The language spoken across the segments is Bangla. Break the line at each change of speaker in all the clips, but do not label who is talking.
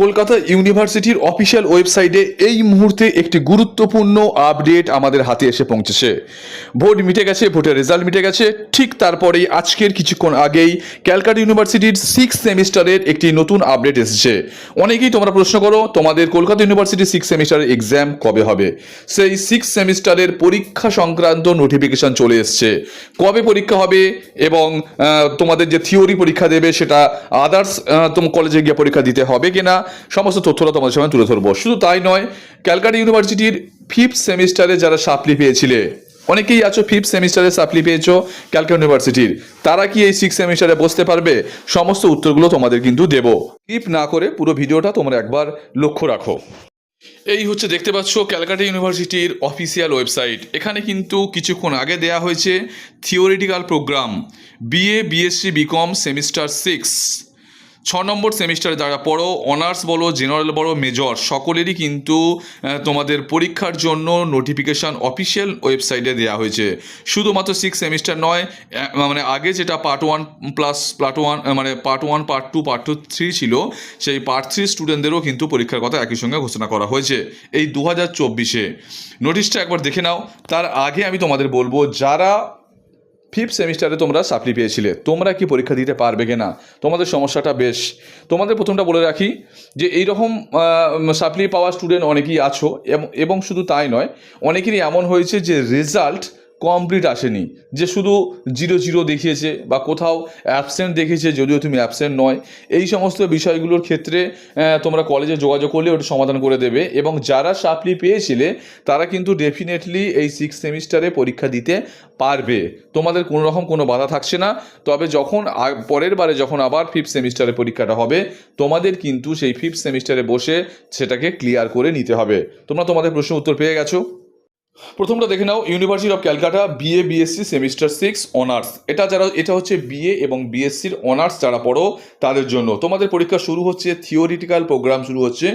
কলকাতা ইউনিভার্সিটির অফিসিয়াল ওয়েবসাইটে এই মুহূর্তে একটি গুরুত্বপূর্ণ আপডেট আমাদের হাতে এসে পৌঁছেছে। ভোট মিটে গেছে, ভোটের রেজাল্ট মিটে গেছে। ঠিক তারপরেই আজকের কিছুক্ষণ আগেই ক্যালকাটা ইউনিভার্সিটির সিক্স সেমিস্টারের একটি নতুন আপডেট এসেছে। অনেকেই তোমরা প্রশ্ন করো, তোমাদের কলকাতা ইউনিভার্সিটি সিক্স সেমিস্টারের এক্সাম কবে হবে? সেই সিক্স সেমিস্টারের পরীক্ষা সংক্রান্ত নোটিফিকেশন চলে এসছে। কবে পরীক্ষা হবে এবং তোমাদের যে থিওরি পরীক্ষা দেবে সেটা আদার্স তোমার কলেজে গিয়ে পরীক্ষা দিতে হবে কিনা? সমস্ত তথ্যটা তোমাদের সামনে তুলে ধরবো। শুধু তাই নয়, ক্যালকাটা ইউনিভার্সিটির ফিফথ সেমিস্টারে যারা সাপ্লি পেয়েছিলে, অনেকেই আছো ফিফথ সেমিস্টারে সাপ্লি পেয়েছ ক্যালকাটা ইউনিভার্সিটির। তারা কি এই সিক্স সেমিস্টারে বসতে পারবে? সমস্ত উত্তরগুলো তোমাদের কিন্তু দেবো। স্কিপ না করে পুরো ভিডিওটা তোমরা একবার লক্ষ্য রাখো। এই হচ্ছে দেখতে পাচ্ছ ক্যালকাটা ইউনিভার্সিটির অফিসিয়াল ওয়েবসাইট এখানে কিন্তু কিছুক্ষণ আগে দেয়া হয়েছে theoretical program BA BSc BCom semester six ছ নম্বর সেমিস্টারে যারা পড়ো অনার্স বলো জেনারেল বলো মেজর সকলেরই কিন্তু তোমাদের পরীক্ষার জন্য নোটিফিকেশান অফিসিয়াল ওয়েবসাইটে দেওয়া হয়েছে। শুধুমাত্র সিক্স সেমিস্টার নয় মানে আগে যেটা part one plus part one মানে part one part two part two three ছিল, সেই পার্ট থ্রি স্টুডেন্টদেরও কিন্তু পরীক্ষার কথা একই সঙ্গে ঘোষণা করা হয়েছে। এই দু হাজার চব্বিশে নোটিশটা একবার দেখে নাও। তার আগে আমি তোমাদের বলব, যারা ফিফথ সেমিস্টারে তোমরা সাপ্লি পেয়েছিলে। তোমরা কি পরীক্ষা দিতে পারবে কি না তোমাদের সমস্যাটা বেশ। তোমাদের প্রথমটা বলে রাখি যে, এইরকম সাপ্লি পাওয়া স্টুডেন্ট অনেকেই আছো, এবং শুধু তাই নয়, অনেকেরই এমন হয়েছে যে রেজাল্ট কমপ্লিট আসেনি। যে শুধু জিরো জিরো দেখিয়েছে বা কোথাও অ্যাবসেন্ট দেখিয়েছে, যদিও তুমি অ্যাবসেন্ট নয়, এই সমস্ত বিষয়গুলোর ক্ষেত্রে তোমরা কলেজে যোগাযোগ করলে ওটা সমাধান করে দেবে এবং যারা সাপ্লি পেয়েছিলে, তারা কিন্তু ডেফিনেটলি এই সিক্স সেমিস্টারে পরীক্ষা দিতে পারবে। তোমাদের কোনো রকম কোনো বাধা থাকছে না, তবে যখন পরের বারে যখন আবার ফিফথ সেমিস্টারে পরীক্ষাটা হবে, তোমাদের কিন্তু সেই ফিফথ সেমিস্টারে বসে সেটাকে ক্লিয়ার করে নিতে হবে। তোমরা তোমাদের প্রশ্ন উত্তর পেয়ে গেছো। প্রথমটা দেখে নাও university of Calcutta BA BSc semester six honours এটা যারা, এটা হচ্ছে বিএ এবং বিএসসির অনার্স যারা পড়ো, তাদের জন্য। তোমাদের পরীক্ষা শুরু হচ্ছে থিওরিটিক্যাল প্রোগ্রাম শুরু হচ্ছে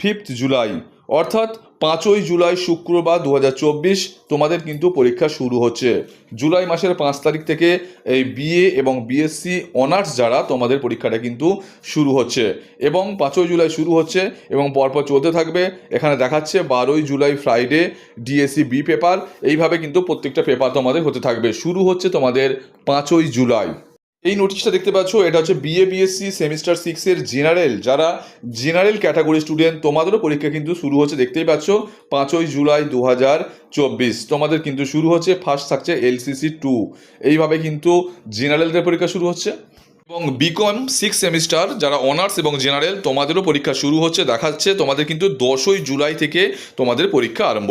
ফিফথ জুলাই অর্থাৎ পাঁচই জুলাই শুক্রবার দু হাজার চব্বিশ তোমাদের কিন্তু পরীক্ষা শুরু হচ্ছে। জুলাই মাসের পাঁচ তারিখ থেকে এই বিএ এবং বিএসসি অনার্স যারা তোমাদের পরীক্ষাটা কিন্তু শুরু হচ্ছে এবং পাঁচই জুলাই শুরু হচ্ছে এবং পরপর চলতে থাকবে। এখানে দেখাচ্ছে বারোই July Friday DSC B paper এইভাবে কিন্তু প্রত্যেকটা পেপার তোমাদের হতে থাকবে। শুরু হচ্ছে তোমাদের পাঁচই জুলাই। এই নোটিশটা দেখতে পাচ্ছ, এটা হচ্ছে বিএ বিএসসি সেমিস্টার সিক্সের জেনারেল যারা জেনারেল ক্যাটাগরি স্টুডেন্ট তোমাদেরও পরীক্ষা কিন্তু শুরু হচ্ছে, দেখতেই পাচ্ছ, পাঁচই জুলাই দু চব্বিশ। তোমাদের কিন্তু শুরু হচ্ছে ফার্স্ট থাকছে এলসিসি টু এইভাবে কিন্তু জেনারেলদের পরীক্ষা শুরু হচ্ছে। এবং বিকম সিক্স সেমিস্টার যারা অনার্স এবং জেনারেল তোমাদেরও পরীক্ষা শুরু হচ্ছে, দেখাচ্ছে, তোমাদের কিন্তু দশই জুলাই থেকে তোমাদের পরীক্ষা আরম্ভ